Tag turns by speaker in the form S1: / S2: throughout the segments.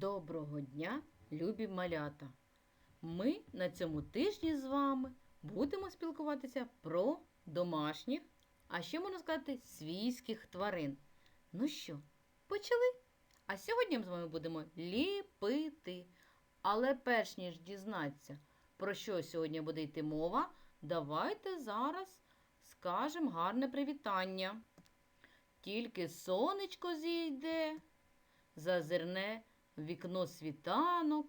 S1: Доброго дня, любі малята! Ми на цьому тижні з вами будемо спілкуватися про домашніх, а ще можна сказати, свійських тварин. Ну що, почали? А сьогодні ми з вами будемо ліпити. Але перш ніж дізнатися, про що сьогодні буде йти мова, давайте зараз скажемо гарне привітання. Тільки сонечко зійде, зазирне вікно світанок.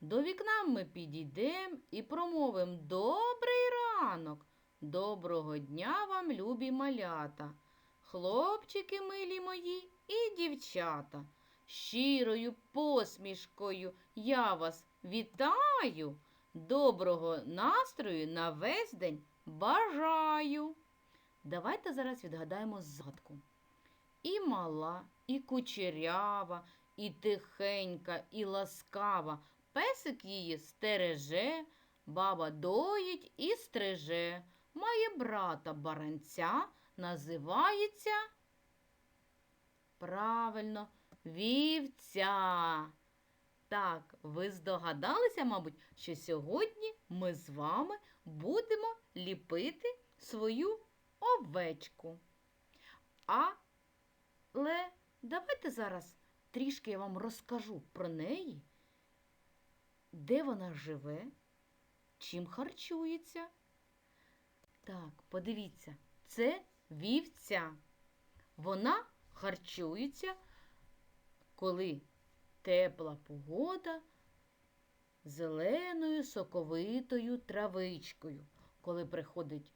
S1: До вікна ми підійдемо і промовимо Добрий ранок! Доброго дня вам, любі малята, хлопчики милі мої і дівчата. Щирою посмішкою я вас вітаю. Доброго настрою на весь день бажаю. Давайте зараз відгадаємо згадку. І мала, і кучерява, і тихенька, і ласкава. Песик її стереже, баба доїть і стриже. Має брата баранця, називається правильно вівця. Так, ви здогадалися, мабуть, що сьогодні ми з вами будемо ліпити свою овечку. Але давайте зараз трішки я вам розкажу про неї, де вона живе, чим харчується. Так, подивіться, це вівця. Вона харчується, коли тепла погода зеленою соковитою травичкою. Коли приходить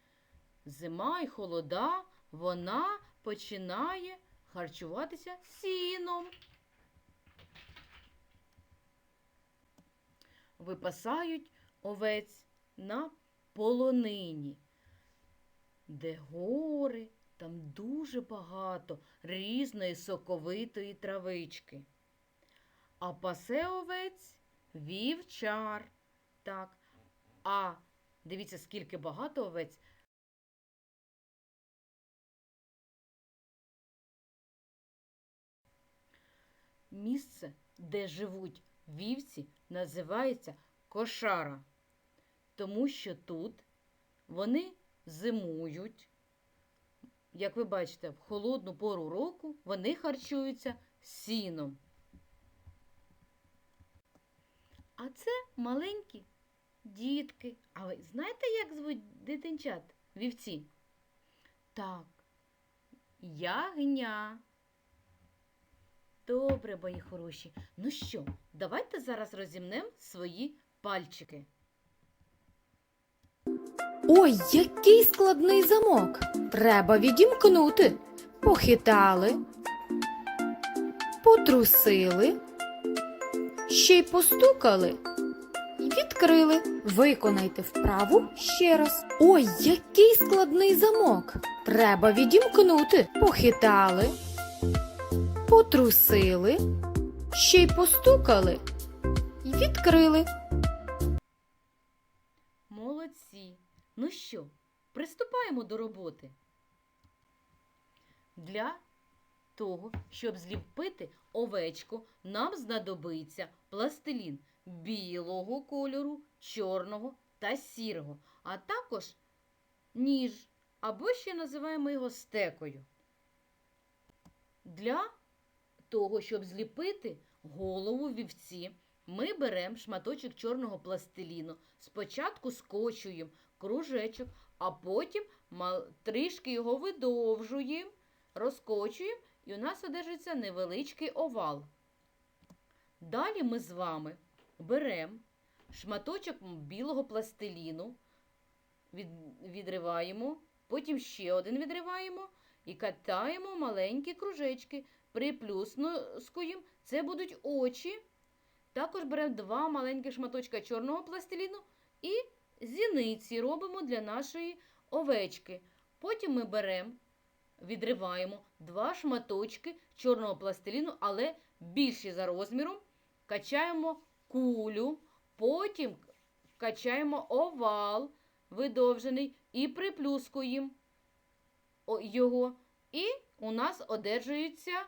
S1: зима і холода, вона починає харчуватися сіном. Випасають овець на полонині, де гори, там дуже багато різної соковитої травички. А пасе овець вівчар. Так. А дивіться, скільки багато овець. Місце, де живуть вівці, називається кошара, тому що тут вони зимують. Як ви бачите, в холодну пору року вони харчуються сіном. А це маленькі дітки. А ви знаєте, як звуть дитинчат вівці? Так, ягня. Добре, мої хороші. Ну що, давайте зараз розімнемо свої пальчики.
S2: Ой, який складний замок. Треба відімкнути. Похитали, потрусили, ще й постукали і відкрили. Виконайте вправу ще раз. Ой, який складний замок. Треба відімкнути. Похитали, потрусили, ще й постукали і відкрили.
S1: Молодці. Ну що, приступаємо до роботи. Для того, щоб зліпити овечку, нам знадобиться пластилін білого кольору, чорного та сірого, а також ніж, або ще називаємо його стекою. Для того, щоб зліпити голову вівці, ми беремо шматочок чорного пластиліну. Спочатку скочуємо кружечок, а потім трішки його видовжуємо, розкочуємо, і у нас одержиться невеличкий овал. Далі ми з вами беремо шматочок білого пластиліну, від, відриваємо, потім ще один відриваємо і катаємо маленькі кружечки, приплюскуємо. Це будуть очі. Також беремо два маленькі шматочка чорного пластиліну і зіниці робимо для нашої овечки. Потім ми беремо, відриваємо два шматочки чорного пластиліну, але більші за розміром. Качаємо кулю, потім качаємо овал видовжений і приплюскуємо його. І у нас одержується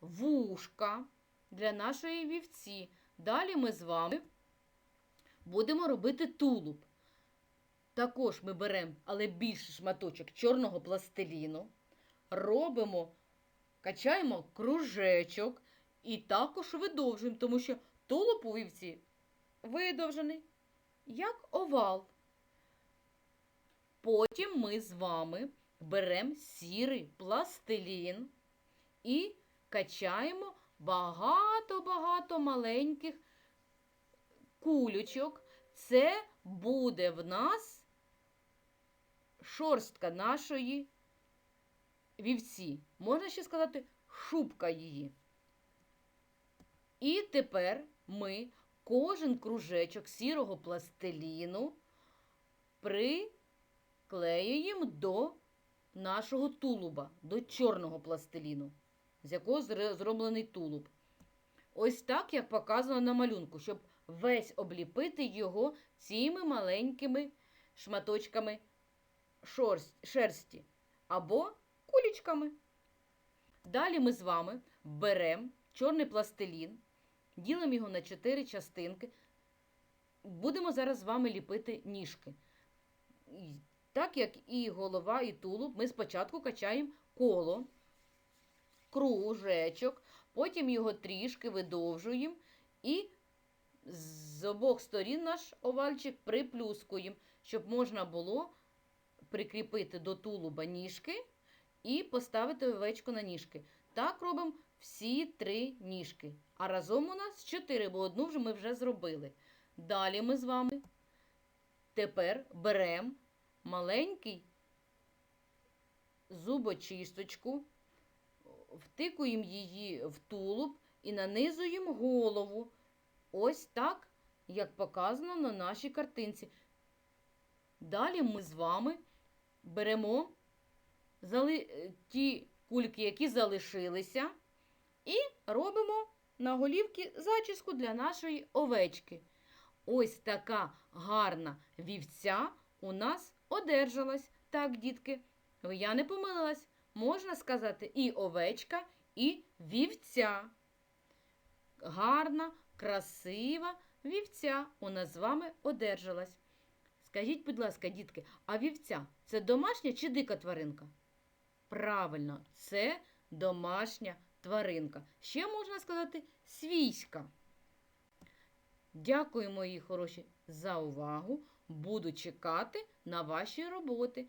S1: вушка. для нашої вівці. Далі ми з вами будемо робити тулуб. Також ми беремо, але більший шматочок чорного пластиліну, робимо, качаємо кружечок і також видовжуємо, тому що тулуб у вівці видовжений, як овал. Потім ми з вами беремо сірий пластилін і качаємо багато-багато маленьких кулючок. Це буде в нас шорстка нашої вівці. Можна ще сказати, шубка її. І тепер ми кожен кружечок сірого пластиліну приклеюємо до нашого тулуба, до чорного пластиліну, з якого зроблений тулуб. Ось так, як показано на малюнку, щоб весь обліпити його цими маленькими шматочками шерсті або кулічками. Далі ми з вами беремо чорний пластилін, ділимо його на чотири частинки. Будемо зараз з вами ліпити ніжки. Так як і голова, і тулуб, ми спочатку качаємо коло, кружечок, потім його трішки видовжуємо і з обох сторін наш овальчик приплюскуємо, щоб можна було прикріпити до тулуба ніжки і поставити овечку на ніжки. Так робимо всі три ніжки. А разом у нас чотири, бо одну вже ми вже зробили. Далі ми з вами тепер беремо маленький зубочисточку, втикуємо її в тулуб і нанизуємо голову. Ось так, як показано на нашій картинці. Далі ми з вами беремо е, ті кульки, які залишилися, і робимо на голівки зачіску для нашої овечки. Ось така гарна вівця у нас одержалась. Так, дітки, я не помилилась. Можна сказати і овечка, і вівця. Гарна, красива вівця у нас з вами одержалась. Скажіть, будь ласка, дітки, а вівця це домашня чи дика тваринка? Правильно, це домашня тваринка. Ще можна сказати свійська. Дякую, мої хороші, за увагу. Буду чекати на ваші роботи.